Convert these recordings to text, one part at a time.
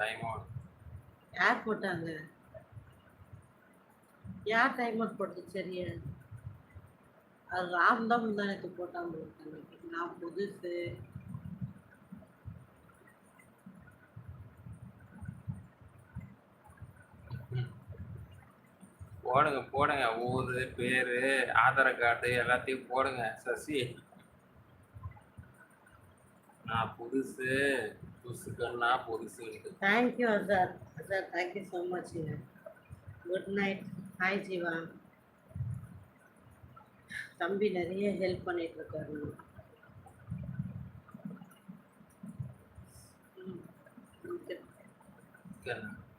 Time out யார் போட்டாங்க? யார் டைம் அவுட் போட்டது சரியா? அது ராம் தான் முந்தானத்து அன்னைக்கு. நான் புதுசு. போடுங்க போடுங்க. ஊரு பேரு ஆதார் கார்டு எல்லாத்தையும் போடுங்க சசி. நான் புதுசு புதுசுக்கன்னா புதுசு thank you Azhar Azhar thank you so மச்ங்க good night hi Jeeva தம்பி நிறைய ஹெல்ப் பண்ணிட்டு இருக்காரு.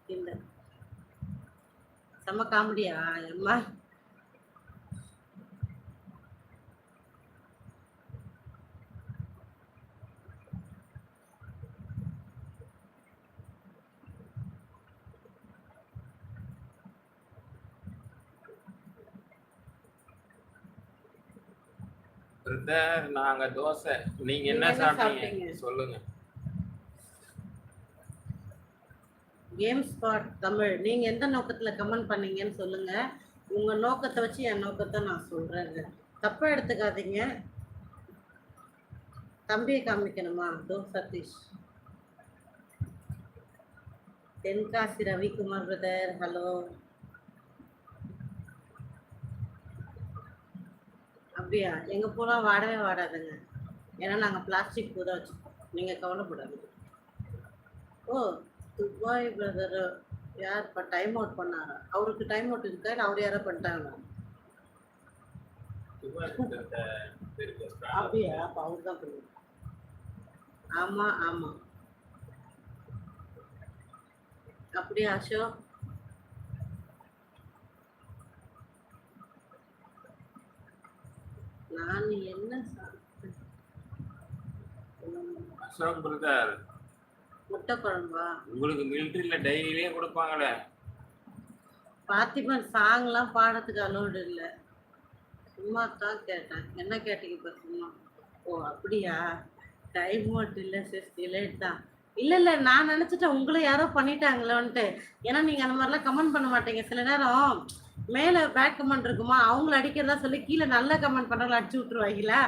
இல்ல. செம்ம காமெடியா அம்மா? பிரதர் நாங்க தோசை. நீங்க என்ன சாப்பிட்டீங்க? சாப்பிட்டீங்க? சொல்லுங்க. Game spot Tamil. நீங்க எந்த நோக்கத்துல கமெண்ட் பண்ணீங்கன்னு சொல்லுங்க. உங்க நோக்கத்தை வச்சு என் நோக்கத்தை நான் சொல்றேங்க. தப்பா எடுத்துக்காதீங்க. தம்பியை காமிக்கணுமா? தோ சதீஷ். தென்காசி ரவிக்குமார் பிரதர் ஹலோ அப்படியா? எங்க பூரா வாடவே வாடாதுங்க. ஏன்னா நாங்க பிளாஸ்டிக் பூ தான் வச்சுப்போம் நீங்க கவலைப்படாதீங்க. ஓ துபாய் பிரதர் யார் இப்போ டைம் அவுட் பண்ணாரா? அவருக்கு டைம் அவுட் இருக்கா? இல்லை அவர் யாரோ பண்ணிட்டாங்களா? அப்படியா? அப்போ அவர் தான் பண்ணுவார் ஆமாம் ஆமாம் அப்படியா அசோக்? நான் என்ன சாப்பிட்டேன்? பிரதர் முட்டை குழம்பா? உங்களுக்கு மிலிட்டரியில டெய்லியே கொடுப்பாங்களே. பார்த்திபன் சாங்லாம் பாடுறதுக்கு அலோடு இல்லை. சும்மா தான் கேட்டேன். என்ன கேட்டீங்க இப்போ சும்மா ஓ அப்படியா? டைம் மட்டும் இல்லை சிஸ் லேட் தான். இல்லை இல்லை நான் நினச்சிட்டேன் உங்களை யாரோ பண்ணிட்டாங்களோன்ட்டு. ஏன்னா நீங்கள் அந்த மாதிரிலாம் கமெண்ட் பண்ண மாட்டீங்க. சில நேரம் மேலே பேக் கமெண்ட் இருக்குமா? அவங்கள அடிக்கிறதா சொல்லி கீழே நல்ல கமெண்ட் பண்றவங்கள அடிச்சு விட்ருவாங்களா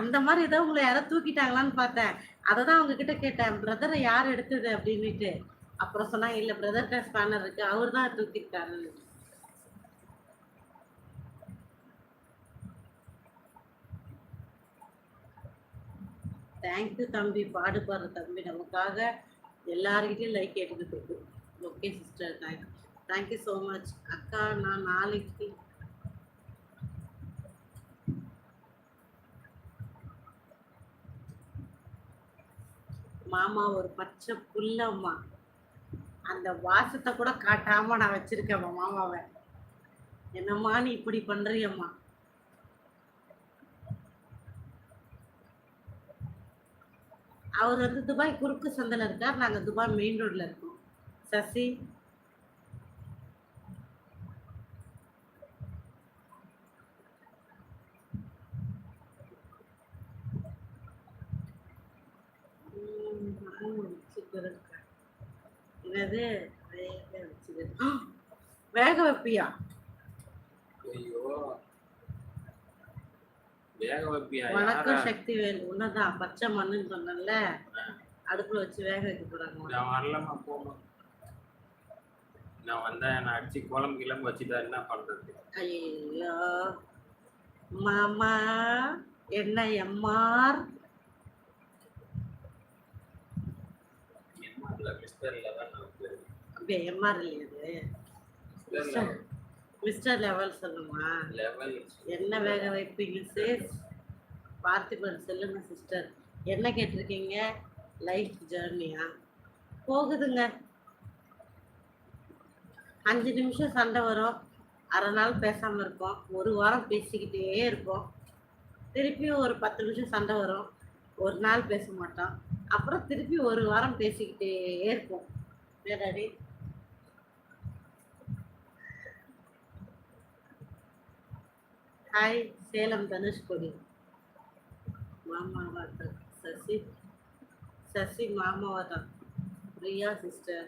அந்த மாதிரி ஏதோ உங்களை யாரோ தூக்கிட்டாங்களான்னு பார்த்தேன். அதை தான் உங்ககிட்ட கேட்டேன். பிரதரை யார் எடுத்தது? அப்படின்னுட்டு. அப்புறம் சொன்னாங்க இல்லை பிரதர்கிட்ட ஸ்பேனர் இருக்கு. அவர் தான் தூக்கிட்டாரு தேங்க்யூ தம்பி. பாடுபடுற தம்பி. நமக்காக எல்லாருக்கிட்டையும் லைக் கேட்டுக்கிட்டு okay sister thank thank you so much அக்கா நான் நாளைக்கு மாமா ஒரு பச்சை புல்லம்மா. அந்த வாசத்தை கூட காட்டாம நான் வச்சிருக்கேன் மாமாவை. என்னம்மா நீ இப்படி பண்றியம்மா? அவர் வந்து துபாய் குறுக்கு சந்தையில் இருக்கார். நாங்கள் துபாய் மெயின் ரோட்ல இருக்கோம். சசி. என்னது? வேக வைப்பியா? ஐயோ. வேக வைப்பியா? வணக்கம்? சக்தி வேல். உன்னதான் பச்சை மண்ணுன்னு சொன்னேன்ல. ஆ. அடுப்புல வச்சு வேக வைக்க போறாங்க. நான் வரலமா போமா நான் வந்தேன் நான் அடிச்சு குழம்பு கிளம்பு வச்சுட்டா என்ன பண்றது? ஐயோ. மாமா என்ன எம்மார்? என்ன மிஸ்டர்ல தான் நமக்கு அப்படியே எம்ஆர் இல்லையா மிஸ்டர் லெவல் சொல்லுமா? லெவல் என்ன வேக வைப்பீங்க சிஸ் பார்த்திபன் சொல்லுங்க சிஸ்டர் என்ன கேட்டிருக்கீங்க? லைஃப் ஜேர்னியா போகுதுங்க. அஞ்சு நிமிஷம் சண்டை வரும். அரை நாள் பேசாமல் இருப்போம். ஒரு வாரம் பேசிக்கிட்டே இருப்போம். திருப்பியும் ஒரு பத்து நிமிஷம் சண்டை வரும். ஒரு நாள் பேச மாட்டோம். அப்புறம் திருப்பி ஒரு வாரம் பேசிக்கிட்டே இருப்போம். ஏடாடி ஹாய் சேலம் தனுஷ்கோடி. மாமாவா சசி சசி மாமாவா தான் பிரியா சிஸ்டர்